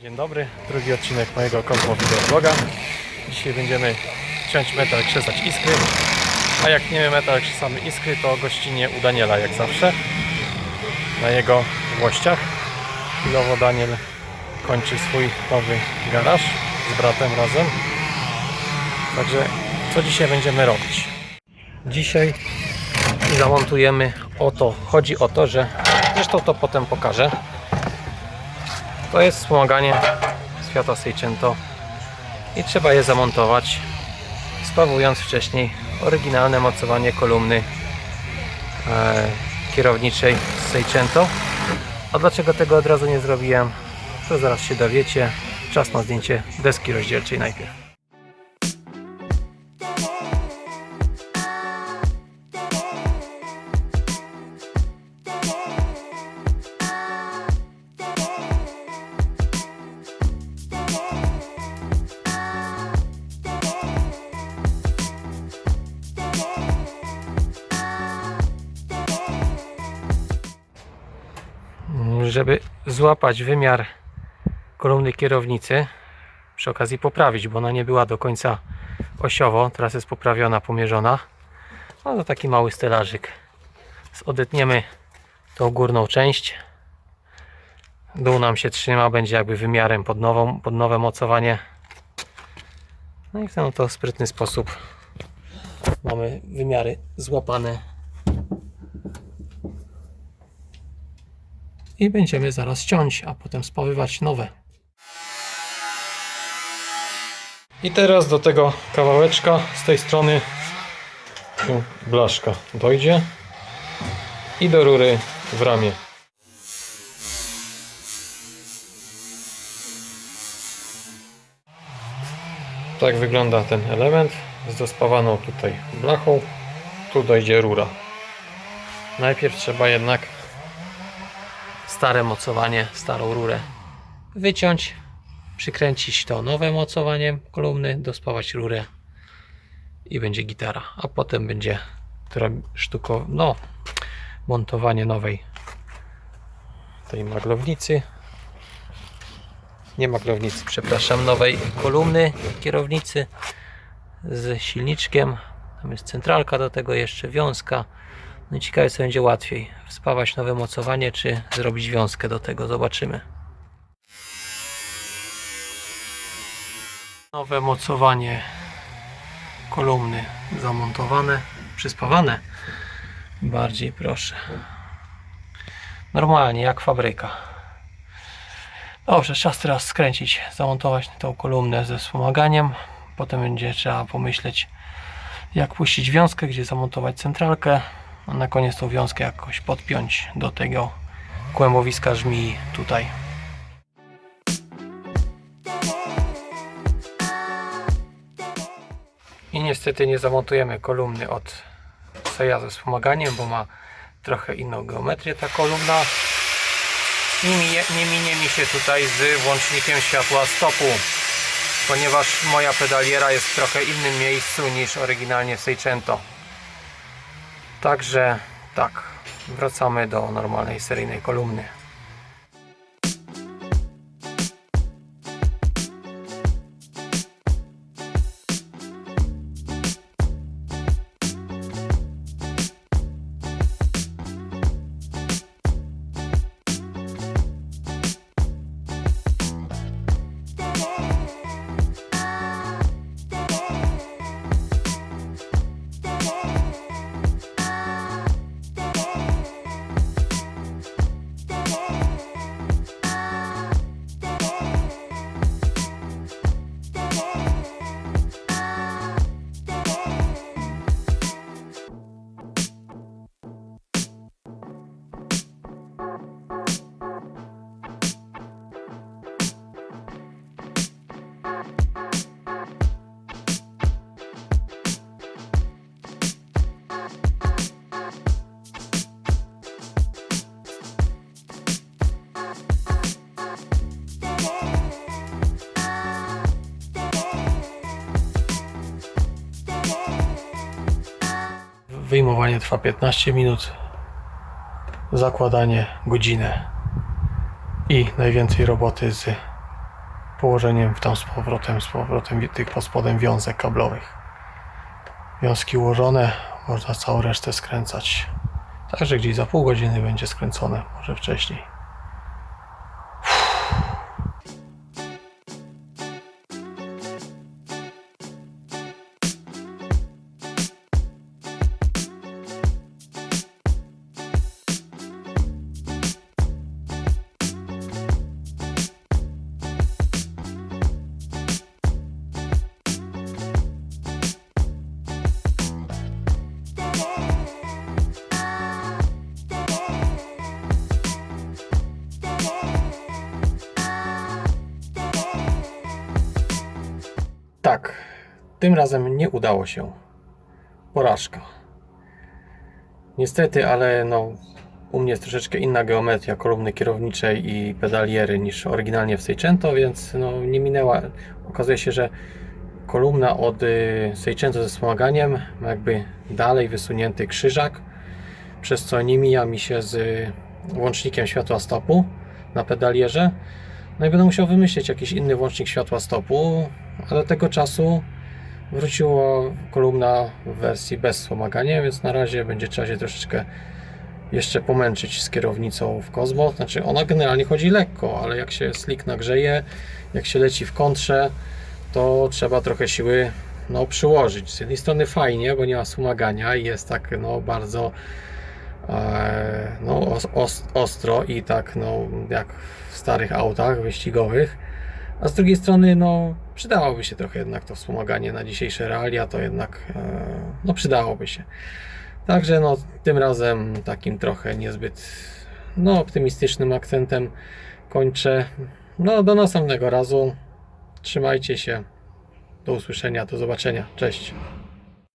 Dzień dobry, drugi odcinek mojego Kozmo Videobloga. Dzisiaj będziemy ciąć metal, krzesać iskry. A jak nie metal, krzesamy iskry, to gościnie u Daniela jak zawsze. Na jego włościach. Chwilowo Daniel kończy swój nowy garaż z bratem razem. Także co dzisiaj będziemy robić? Dzisiaj zamontujemy oto. Chodzi o to, że zresztą to potem pokażę. To jest wspomaganie z Fiata Seicento i trzeba je zamontować sprawując wcześniej oryginalne mocowanie kolumny e, kierowniczej z Seicento. A dlaczego tego od razu nie zrobiłem? To zaraz się dowiecie. Czas na zdjęcie deski rozdzielczej najpierw. Żeby złapać wymiar kolumny kierownicy, przy okazji poprawić, bo ona nie była do końca osiowo, teraz jest poprawiona, pomierzona. No to taki mały stelażyk. Odetniemy tą górną część. Dół nam się trzyma, będzie jakby wymiarem pod, nową, pod nowe mocowanie. No i w ten oto sprytny sposób mamy wymiary złapane i będziemy zaraz ciąć, a potem spawywać nowe. I teraz do tego kawałeczka z tej strony blaszka dojdzie i do rury w ramię. Tak wygląda ten element z dospawaną tutaj blachą. Tu dojdzie rura. Najpierw trzeba jednak stare mocowanie, starą rurę. Wyciąć, przykręcić to nowe mocowaniem kolumny, dospawać rurę i będzie gitara, a potem będzie sztuko, no, montowanie nowej tej maglownicy. Nie maglownicy, przepraszam, nowej kolumny kierownicy z silniczkiem. Tam jest centralka do tego jeszcze, wiązka no i ciekawe co będzie łatwiej. Spawać nowe mocowanie, czy zrobić wiązkę do tego. Zobaczymy. Nowe mocowanie kolumny zamontowane, przyspawane. Bardziej proszę. Normalnie, jak fabryka. Dobrze, czas teraz skręcić, zamontować tą kolumnę ze wspomaganiem. Potem będzie trzeba pomyśleć, jak puścić wiązkę, gdzie zamontować centralkę na koniec tą wiązkę jakoś podpiąć do tego kłębowiska żmii tutaj. I niestety nie zamontujemy kolumny od Seja ze wspomaganiem, bo ma trochę inną geometrię ta kolumna. I nie minie mi się tutaj z włącznikiem światła stopu, ponieważ moja pedaliera jest w trochę innym miejscu niż oryginalnie w Seicento. Także tak, wracamy do normalnej seryjnej kolumny. Wyjmowanie trwa 15 minut. Zakładanie godzinę. I najwięcej roboty z położeniem w tam z powrotem, z powrotem tych pod spodem wiązek kablowych. Wiązki ułożone, można całą resztę skręcać. Także gdzieś za pół godziny będzie skręcone, może wcześniej. Tak, tym razem nie udało się. Porażka. Niestety, ale no, u mnie jest troszeczkę inna geometria kolumny kierowniczej i pedaliery niż oryginalnie w Seicento, więc no, nie minęła. Okazuje się, że kolumna od y, Seicento ze wspomaganiem ma jakby dalej wysunięty krzyżak, przez co nie mija mi się z y, łącznikiem światła stopu na pedalierze. No i będę musiał wymyślić jakiś inny włącznik światła stopu, a do tego czasu wróciła kolumna w wersji bez wspomagania, więc na razie będzie trzeba się troszeczkę jeszcze pomęczyć z kierownicą w Kozmo. Znaczy ona generalnie chodzi lekko, ale jak się slick nagrzeje, jak się leci w kontrze, to trzeba trochę siły no, przyłożyć. Z jednej strony fajnie, bo nie ma wspomagania i jest tak no, bardzo e, ostro i tak no, jak w starych autach wyścigowych. A z drugiej strony, no, przydałoby się trochę jednak to wspomaganie na dzisiejsze realia, to jednak, e, no, przydałoby się. Także, no, tym razem takim trochę niezbyt, no, optymistycznym akcentem kończę. No, do następnego razu. Trzymajcie się. Do usłyszenia, do zobaczenia. Cześć.